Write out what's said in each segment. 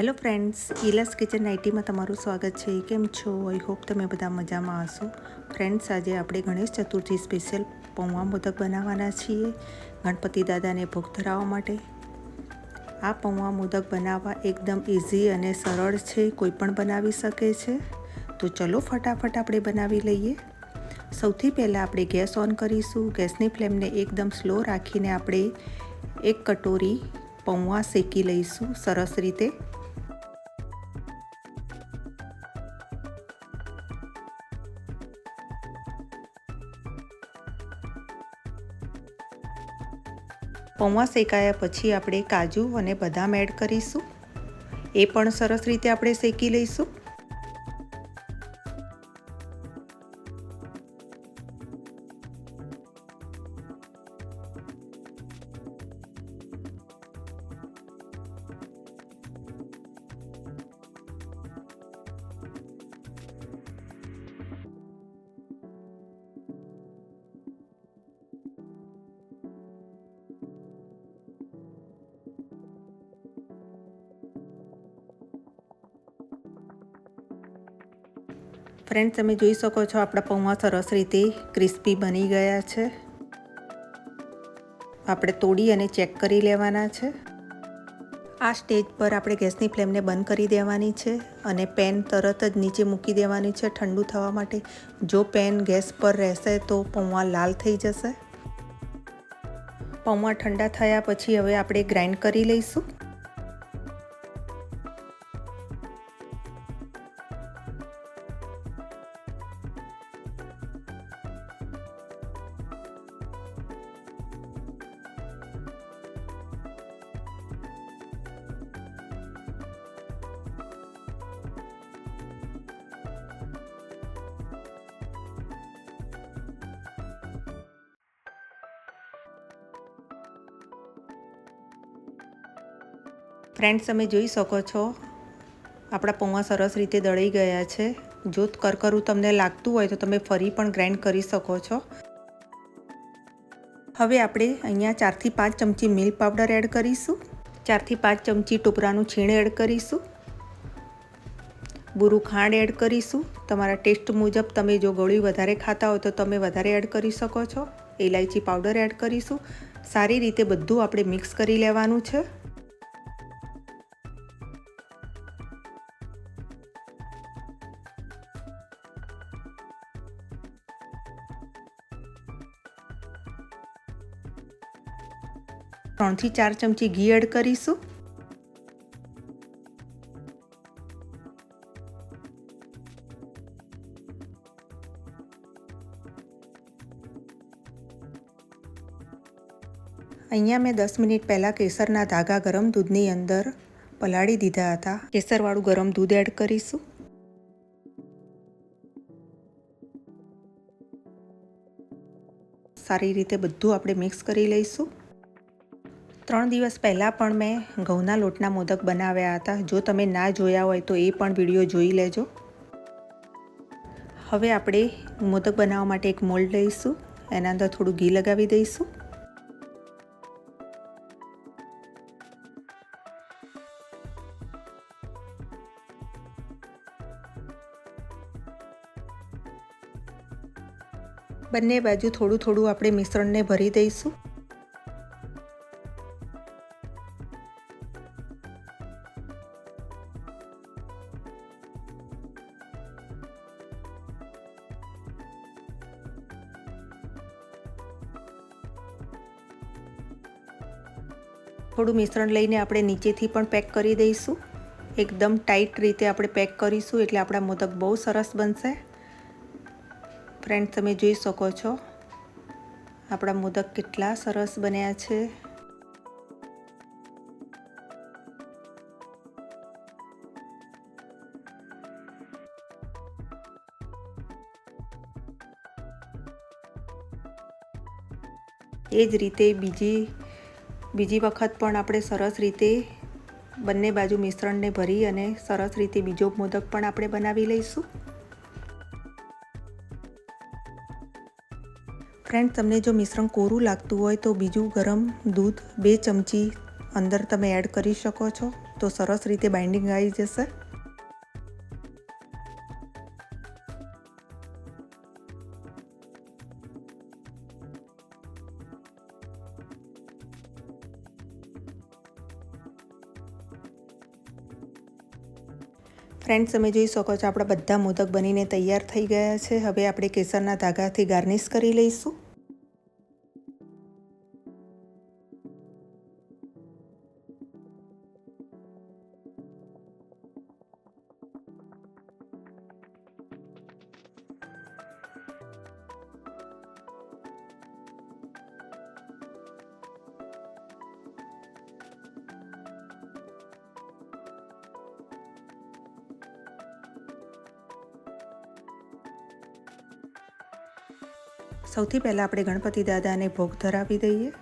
Hello friends ઇલાસ kitchen નાઇટીમાં તમારું સ્વાગત છે. કેમ છો? આઈ હોપ તમે બધા મજામાં હશો. ફ્રેન્ડ્સ, આજે આપણે ગણેશ ચતુર્થી સ્પેશિયલ પૌવા મોદક બનાવવાના છીએ ગણપતિ દાદાને ભોગ ધરાવવા માટે. આ પૌવા મોદક બનાવવા એકદમ ઇઝી અને સરળ છે. કોઈ પણ બનાવી શકે છે. તો ચલો ફટાફટ આપણે બનાવી લઈએ. સૌથી પહેલાં આપણે ગેસ ઓન કરીશું. ગેસની ફ્લેમને એકદમ સ્લો રાખીને આપણે એક કટોરી પૌવા શેકી લઈશું. સરસ રીતે પૌવા શેકાયા પછી આપણે કાજુ અને બદામ એડ કરીશું. એ પણ સરસ રીતે આપણે શેકી લઈશું. ફ્રેન્ડ તમે જોઈ શકો છો, આપણા પૌવા સરસ રીતે ક્રિસ્પી બની ગયા છે. આપણે તોડી અને ચેક કરી લેવાના છે. આ સ્ટેજ પર આપણે ગેસની ફ્લેમને બંધ કરી દેવાની છે અને પેન તરત જ નીચે મૂકી દેવાની છે ઠંડુ થવા માટે. જો પેન ગેસ પર રહેશે તો પૌવા લાલ થઈ જશે. પૌવા ઠંડા થયા પછી હવે આપણે ગ્રાઇન્ડ કરી લઈશું. ફ્રેન્ડ્સ, તમે જોઈ શકો છો, આપણા પૌવા સરસ રીતે દળી ગયા છે. જો કરકરું તમને લાગતું હોય તો તમે ફરી પણ ગ્રાઇન્ડ કરી શકો છો. હવે આપણે અહીંયા ચારથી પાંચ ચમચી મિલ્ક પાવડર એડ કરીશું. ચારથી પાંચ ચમચી ટોપરાનું છીણ એડ કરીશું. બુરું ખાંડ એડ કરીશું. તમારા ટેસ્ટ મુજબ તમે જો ગળ્યું વધારે ખાતા હોય તો તમે વધારે એડ કરી શકો છો. ઇલાયચી પાવડર એડ કરીશું. સારી રીતે બધું આપણે મિક્સ કરી લેવાનું છે. ત્રણથી ચાર ચમચી ઘી એડ કરીશું. અહીંયા મેં દસ મિનિટ પહેલાં કેસરના ધાગા ગરમ દૂધની અંદર પલાળી દીધા હતા. કેસરવાળું ગરમ દૂધ એડ કરીશું. સારી રીતે બધું આપણે મિક્સ કરી લઈશું. ત્રણ દિવસ પહેલાં પણ મેં ઘઉંના લોટના મોદક બનાવ્યા હતા. જો તમે ના જોયા હોય તો એ પણ વીડિયો જોઈ લેજો. હવે આપણે મોદક બનાવવા માટે એક મોલ્ડ લઈશું. એના અંદર થોડું ઘી લગાવી દઈશું. બંને બાજુ થોડું થોડું આપણે મિશ્રણને ભરી દઈશું. થોડું મિશ્રણ લઈને આપણે નીચેથી પણ પેક કરી દઈશું. એકદમ ટાઈટ રીતે આપણે પેક કરીશું એટલે આપણા મોદક બહુ સરસ બનશે. ફ્રેન્ડ તમે જોઈ શકો છો. આપણા મોદક કેટલા સરસ બન્યા છે. એ જ રીતે બીજી બીજી વખત પણ આપણે સરસ રીતે બંને બાજુ મિશ્રણને ભરી અને સરસ રીતે બીજો મોદક પણ આપણે બનાવી લઈશું. ફ્રેન્ડ, તમને જો મિશ્રણ કોરું લાગતું હોય તો બીજું ગરમ દૂધ બે ચમચી અંદર તમે એડ કરી શકો છો. તો સરસ રીતે બાઇન્ડિંગ આવી જશે. ફ્રેન્ડ્સ, તમે જોઈ શકો છો, આપણા બધા મોદક બનીને તૈયાર થઈ ગયા છે. હવે આપણે કેસરના ધાગાથી ગાર્નિશ કરી લઈશું. સૌથી પહેલાં આપણે ગણપતિ દાદાને ભોગ ધરાવી દઈએ.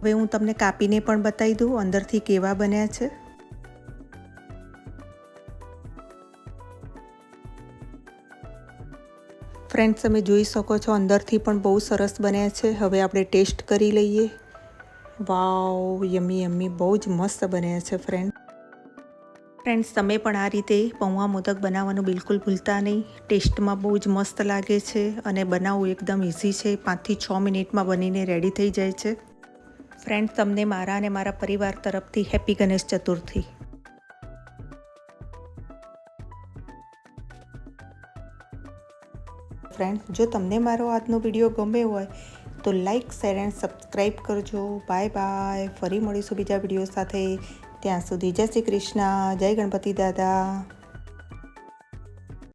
હવે હું તમને કાપીને પણ બતાવી દઉં અંદરથી કેવા બન્યા છે. ફ્રેન્ડ્સ તમે જોઈ શકો છો, અંદરથી પણ બહુ સરસ બન્યા છે. હવે આપણે ટેસ્ટ કરી લઈએ. વાવ, યમી યમી, બહુ જ મસ્ત બન્યા છે ફ્રેન્ડ ફ્રેન્ડ્સ તમે પણ આ રીતે પૌવા મોદક બનાવવાનું બિલકુલ ભૂલતા નહીં. ટેસ્ટમાં બહુ જ મસ્ત લાગે છે અને બનાવવું એકદમ ઇઝી છે. પાંચથી છ મિનિટમાં બનીને રેડી થઈ જાય છે. ફ્રેન્ડ્સ તમને મારા અને મારા પરિવાર તરફથી હેપી ગણેશ ચતુર્થી ફ્રેન્ડ જો તમને મારો આજનો વીડિયો ગમે હોય, તો લાઈક શેર એન્ડ સબસ્ક્રાઈબ કરજો. બાય બાય ફરી મળીશું બીજા વીડિયો સાથે. ત્યાં સુધી જય શ્રી કૃષ્ણ. જય ગણપતિ દાદા.